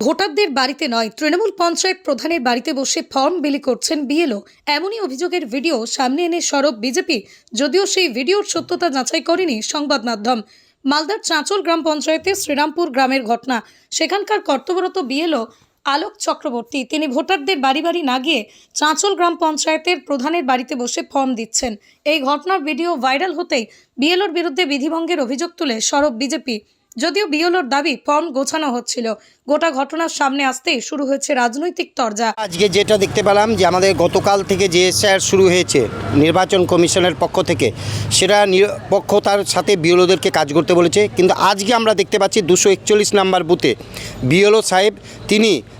ভোটারদের বাড়িতে নয়, তৃণমূল পঞ্চায়েত প্রধানের বাড়িতে বসে ফর্ম বিলি করছেন বিএলও। এমনই অভিযোগের ভিডিও সামনে এনে সরব বিজেপি, যদিও সেই ভিডিওর সত্যতা যাচাই করেনি সংবাদ মাধ্যম। মালদার চাঁচল গ্রাম পঞ্চায়েতের শ্রীরামপুর গ্রামের ঘটনা। সেখানকার কর্তব্যরত বিএলও আলোক চক্রবর্তী, তিনি ভোটারদের বাড়ি বাড়ি না গিয়ে চাঁচল গ্রাম পঞ্চায়েতের প্রধানের বাড়িতে বসে ফর্ম দিচ্ছেন। এই ঘটনার ভিডিও ভাইরাল হতেই বিএলওর বিরুদ্ধে বিধিভঙ্গের অভিযোগ তুলে সরব বিজেপি। যদিও বিএলওর দাবি ফর্ম গোছানো হচ্ছিল। গোটা ঘটনার সামনে আসতেই শুরু হয়েছে রাজনৈতিক তরজা। আজকে যেটা দেখতে পেলাম যে আমাদের গতকাল থেকে যে স্যার শুরু হয়েছে নির্বাচন কমিশনের পক্ষ থেকে, সেটা নিরপেক্ষতার সাথে বিএলওদেরকে কাজ করতে বলেছে। কিন্তু আজকে আমরা দেখতে পাচ্ছি দুশো একচল্লিশ নাম্বার বুথে বিএলও সাহেব, তিনি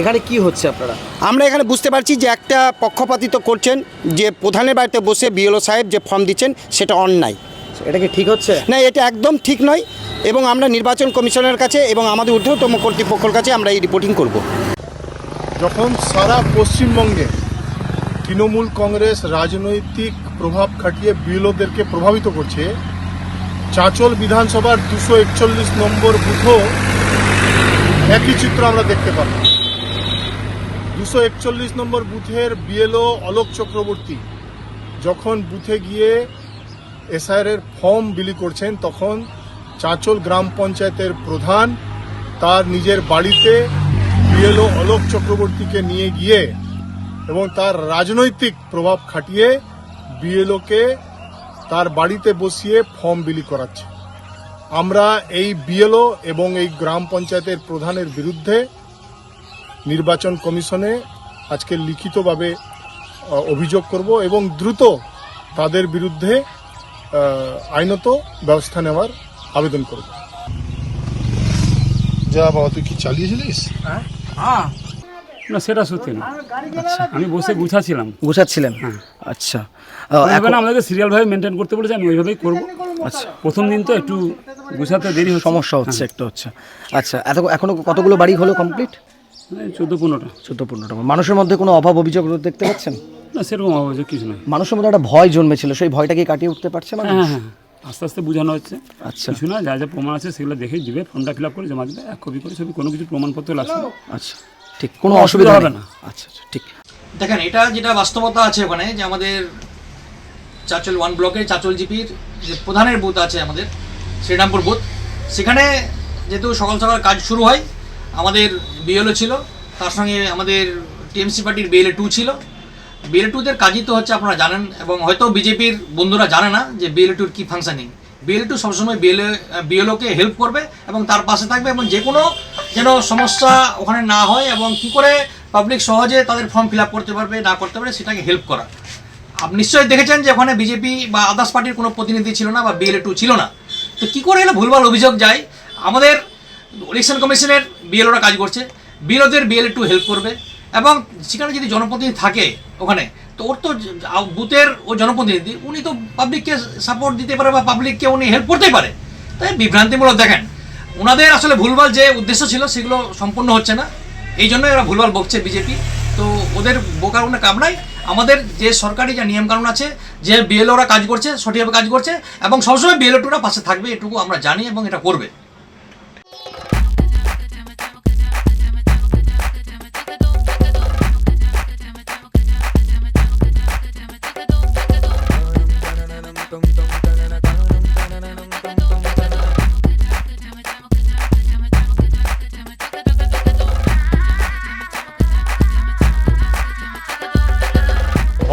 এখানে কি হচ্ছে আপনারা? আমরা এখানে বুঝতে পারছি যে একটা পক্ষপাতিত করছেন যে প্রধানের বাড়িতে বসে বিএলও সাহেব যে ফর্ম দিচ্ছেন সেটা অন্যায়। এটা কি ঠিক হচ্ছে? না এটা একদম ঠিক নয় এবং আমরা নির্বাচন কমিশনের কাছে এবং আমাদের ঊর্ধ্বতম কর্তৃপক্ষের কাছে আমরা এই রিপোর্টিং করব। যখন সারা পশ্চিমবঙ্গে তৃণমূল কংগ্রেস রাজনৈতিক প্রভাব খাটিয়ে বিএলওদেরকে প্রভাবিত করছে চাঁচল বিধানসভার দুশো একচল্লিশ নম্বর বুথও একই চিত্র আমরা দেখতে পাব। দুশো একচল্লিশ নম্বর বুথের বিএলও অলোক চক্রবর্তী যখন বুথে গিয়ে এসআইআর এর ফর্ম বিলি করছেন, তখন চাঁচল গ্রাম পঞ্চায়েতের প্রধান তার নিজের বাড়িতে বিএলও অলোক চক্রবর্তীকে নিয়ে গিয়ে এবং তার রাজনৈতিক প্রভাব খাটিয়ে বিএলওকে তার বাড়িতে বসিয়ে ফর্ম বিলি করাচ্ছে। আমরা এই বিএলও এবং এই গ্রাম পঞ্চায়েতের প্রধানের বিরুদ্ধে নির্বাচন কমিশনে আজকে লিখিতভাবে অভিযোগ করব এবং দ্রুত তাদের বিরুদ্ধে আইনত ব্যবস্থা নেওয়ার আবেদন করব। যা বাবা তুই কি চালিয়েছিলিস? না সেটা সত্যি না। আমি বসে গুছাছিলাম গুছাচ্ছিলেন? হ্যাঁ। আচ্ছা। এখন আমাদেরকে সিরিয়ালভাবে মেনটেন করতে বলেছে আমি ওইভাবেই করব। আচ্ছা প্রথম দিন তো একটু গুছাতে দেরি সমস্যা হচ্ছে একটু হচ্ছে আচ্ছা এত এখনও কতগুলো বাড়ি হলো কমপ্লিট চোদ্দ পনেরোটা চোদ্দ পনেরোটা মানুষের মধ্যে কোনো অভাব অভিযোগ দেখতে পাচ্ছেন? না সেরকম অভিযোগ কিছু নয় মানুষের মধ্যে একটা ভয় জন্মেছিল সেই ভয়টাকে কাটিয়ে উঠতে পারছে মানুষ? হ্যাঁ হ্যাঁ আস্তে আস্তে বোঝানো হচ্ছে। আচ্ছা। কিছু না যা যা প্রমাণ আছে সেগুলো দেখে দিবে ফর্মটা ফিল আপ করে জমা দিবে এক কপি করে ছবি কোনো কিছু প্রমাণপত্র লাগছে আচ্ছা ঠিক কোনো অসুবিধা হবে না। না। আচ্ছা আচ্ছা ঠিক। দেখেন এটা যেটা বাস্তবতা আছে ওখানে যে আমাদের চাচল ওয়ান ব্লকে চাচল জিপির যে প্রধানের বুথ আছে আমাদের শ্রীরামপুর বুথ সেখানে যেহেতু সকাল সকাল কাজ শুরু হয় আমাদের বিএলও ছিল, তার সঙ্গে আমাদের টিএমসি পার্টির বিএলএ টু ছিল। বিএলএ টুদের কাজই তো হচ্ছে আপনারা জানেন, এবং হয়তো বিজেপির বন্ধুরা জানে না যে বিএলএ টুর কী ফাংশনিং বিএলএ টু সবসময় বিএলএ, বিএলওকে হেল্প করবে এবং তার পাশে থাকবে এবং যে কোনো যেন সমস্যা ওখানে না হয় এবং কি করে পাবলিক সহজে তাদের ফর্ম ফিল করতে পারবে, না করতে পারবে, সেটাকে হেল্প করা। আপনি নিশ্চয়ই দেখেছেন যে ওখানে বিজেপি বা আদার্স পার্টির কোনো প্রতিনিধি ছিল না বা বিএলএ টু ছিল না। তো কী করে এলো ভুলভাল অভিযোগ যায়? আমাদের ইলেকশন কমিশনের বিএলওরা কাজ করছে। বিএলওদের বিএল একটু হেল্প করবে। এবং সেখানে যদি জনপ্রতিনিধি থাকে ওখানে, তো ওর তো বুথের ও জনপ্রতিনিধি, উনি তো পাবলিককে সাপোর্ট দিতে পারে বা পাবলিককে উনি হেল্প করতেই পারে। তাই বিভ্রান্তিমূলক দেখেন। ওনাদের আসলে ভুলভাল যে উদ্দেশ্য ছিল, সেগুলো সম্পূর্ণ হচ্ছে না। এই জন্যই ওরা ভুলভাল বকছে বিজেপি তো ওদের বোকার কোনো কাম নাই। আমাদের যে সরকারি যে নিয়মকানুন আছে, যে বিএলওরা কাজ করছে, সঠিকভাবে কাজ করছে, এবং সবসময় বিএলও টুরা পাশে থাকবে, এটুকু আমরা জানি এবং এটা করবে।